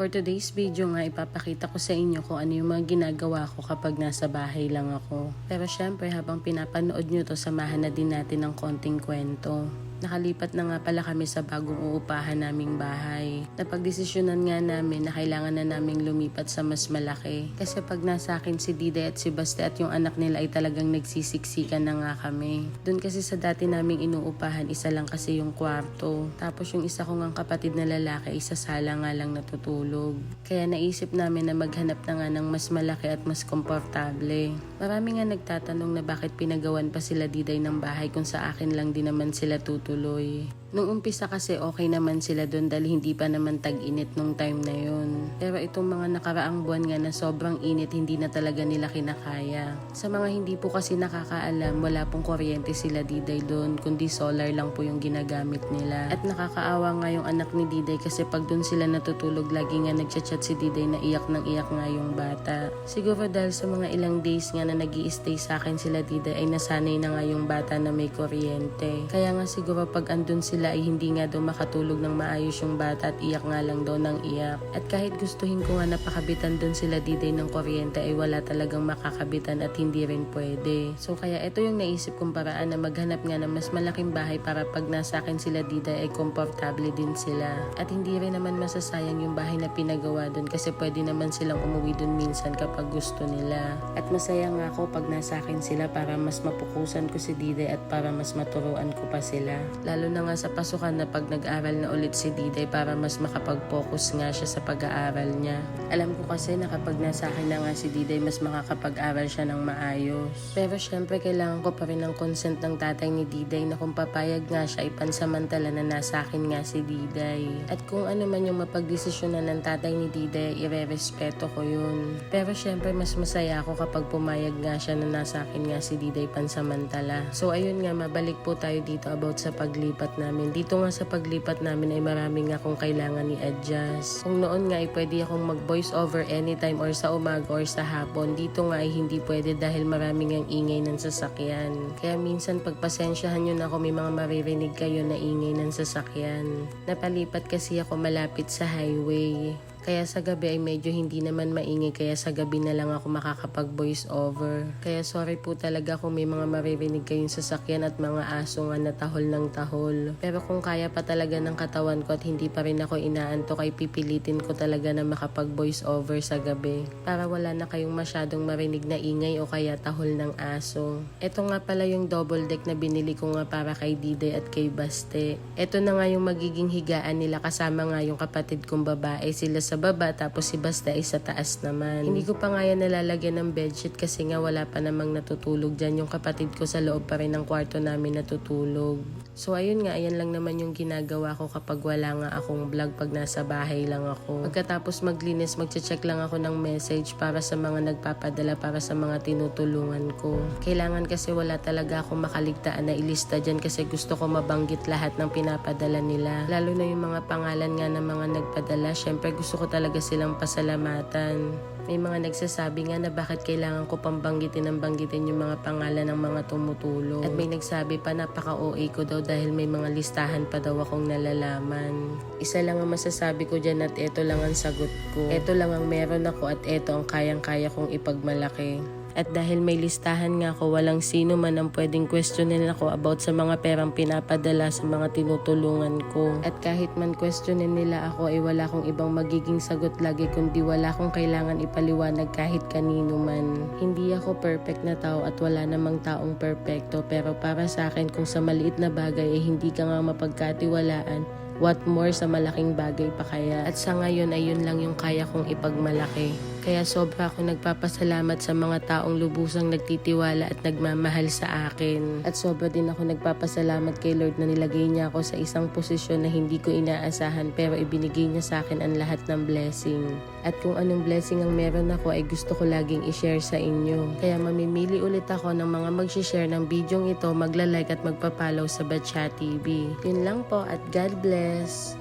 For today's video nga, ipapakita ko sa inyo kung ano yung mga ginagawa ko kapag nasa bahay lang ako. Pero syempre, habang pinapanood nyo to, samahan na din natin ng konting kwento. Nakalipat na nga pala kami sa bagong uupahan naming bahay. Napagdesisyonan nga namin na kailangan na naming lumipat sa mas malaki. Kasi pag nasa akin si Dida at si Basta at yung anak nila ay talagang nagsisiksikan na nga kami. Doon kasi sa dati naming inuupahan, isa lang kasi yung kwarto. Tapos yung isa kong ang kapatid na lalaki, isa sala nga lang natutulog. Kaya naisip namin na maghanap na nga ng mas malaki at mas komportable. Marami nga nagtatanong na bakit pinagawan pa sila Diday ng bahay kung sa akin lang din naman sila tutuloy. Nung umpisa kasi okay naman sila doon dahil hindi pa naman tag-init nung time na yun. Pero itong mga nakaraang buwan nga na sobrang init, hindi na talaga nila kinakaya. Sa mga hindi po kasi nakakaalam, wala pong kuryente sila Diday doon, kundi solar lang po yung ginagamit nila. At nakakaawa nga yung anak ni Diday kasi pag doon sila natutulog, lagi nga nagchat-chat si Diday na iyak ng iyak nga yung bata. Siguro dahil sa mga ilang days nga na nag stay sa akin sila Diday ay nasanay na nga yung bata na may kuryente. Kaya nga siguro pag andun sila ay hindi nga daw makatulog ng maayos yung bata at iyak nga lang daw ng iyak. At kahit gustuhin ko nga napakabitan doon sila Diday ng kuryente ay wala talagang makakabitan at hindi rin pwede. So kaya ito yung naisip kong paraan na maghanap nga ng mas malaking bahay para pag nasa akin sila Diday ay komportable din sila. At hindi rin naman masasayang yung bahay na pinagawa doon kasi pwede naman silang umuwi doon minsan kapag gusto nila. At masaya nga ako pag nasa akin sila para mas mapukusan ko si Diday at para mas maturuan ko pa sila. Lalo na nga sa pasukan na pag nag-aral na ulit si Diday para mas makapag-focus nga siya sa pag-aaral niya. Alam ko kasi na kapag nasa akin na nga si Diday, mas makakapag-aral siya ng maayos. Pero syempre kailangan ko pa rin ng consent ng tatay ni Diday na kung papayag nga siya, ipansamantala na nasa akin nga si Diday. At kung ano man yung mapagdesisyonan ng tatay ni Diday, ire-respeto ko yun. Pero syempre mas masaya ako kapag pumayag nga siya na nasa akin nga si Diday pansamantala. So ayun nga, mabalik po tayo dito about sa paglipat namin. Dito nga sa paglipat namin ay marami nga akong kailangan ni adjust. Kung noon nga ay pwede akong mag voice over anytime or sa umaga or sa hapon, dito nga ay hindi pwede dahil maraming ang ingay ng sasakyan. Kaya minsan pagpasensyahan nyo na ako may mga maririnig kayo na ingay ng sasakyan. Napalipat kasi ako malapit sa highway. Kaya sa gabi ay medyo hindi naman maingay kaya sa gabi na lang ako makakapag voice over. Kaya sorry po talaga kung may mga maririnig kayong sasakyan at mga aso nga na tahol ng tahol. Pero kung kaya pa talaga ng katawan ko at hindi pa rin ako inaantok ay pipilitin ko talaga na makapag voice over sa gabi. Para wala na kayong masyadong marinig na ingay o kaya tahol ng aso. Ito nga pala yung double deck na binili ko nga para kay Diday at kay Baste. Ito na nga yung magiging higaan nila kasama nga yung kapatid kong babae. Sila sa baba tapos si Basta ay sa taas naman. Hindi ko pa nga yan nalalagyan ng bedsheet kasi nga wala pa namang natutulog dyan. Yung kapatid ko sa loob pa rin ng kwarto namin natutulog. So ayun nga, ayan lang naman yung ginagawa ko kapag wala nga akong vlog pag nasa bahay lang ako. Pagkatapos maglinis, magche-check lang ako ng message para sa mga nagpapadala, para sa mga tinutulungan ko. Kailangan kasi wala talaga akong makaligtaan na ilista dyan kasi gusto ko mabanggit lahat ng pinapadala nila. Lalo na yung mga pangalan nga ng mga nagpadala, syempre gusto ko talaga silang pasalamatan. May mga nagsasabi nga na bakit kailangan ko pang banggitin ng banggitin yung mga pangalan ng mga tumutulong. At may nagsabi pa napaka-OA ko daw dahil may mga listahan pa daw akong nalalaman. Isa lang ang masasabi ko dyan at eto lang ang sagot ko. Eto lang ang meron ako at eto ang kayang-kaya kong ipagmalaki. At dahil may listahan nga ako, walang sino man ang pwedeng questionin ako about sa mga perang pinapadala sa mga tinutulungan ko. At kahit man questionin nila ako ay wala akong ibang magiging sagot lagi kundi wala akong kailangan ipaliwanag kahit kanino man. Hindi ako perfect na tao at wala namang taong perfecto pero para sa akin kung sa maliit na bagay ay hindi ka nga mapagkatiwalaan what more sa malaking bagay pa kaya. At sa ngayon ay yun lang yung kaya kong ipagmalaki. Kaya sobra ako nagpapasalamat sa mga taong lubusang nagtitiwala at nagmamahal sa akin. At sobra din ako nagpapasalamat kay Lord na nilagay niya ako sa isang posisyon na hindi ko inaasahan pero ibinigay niya sa akin ang lahat ng blessing. At kung anong blessing ang meron ako ay gusto ko laging i-share sa inyo. Kaya mamimili ulit ako ng mga mag-share ng bidyong ito, magla-like at magpa-follow sa Batcha TV. Yun lang po at God bless!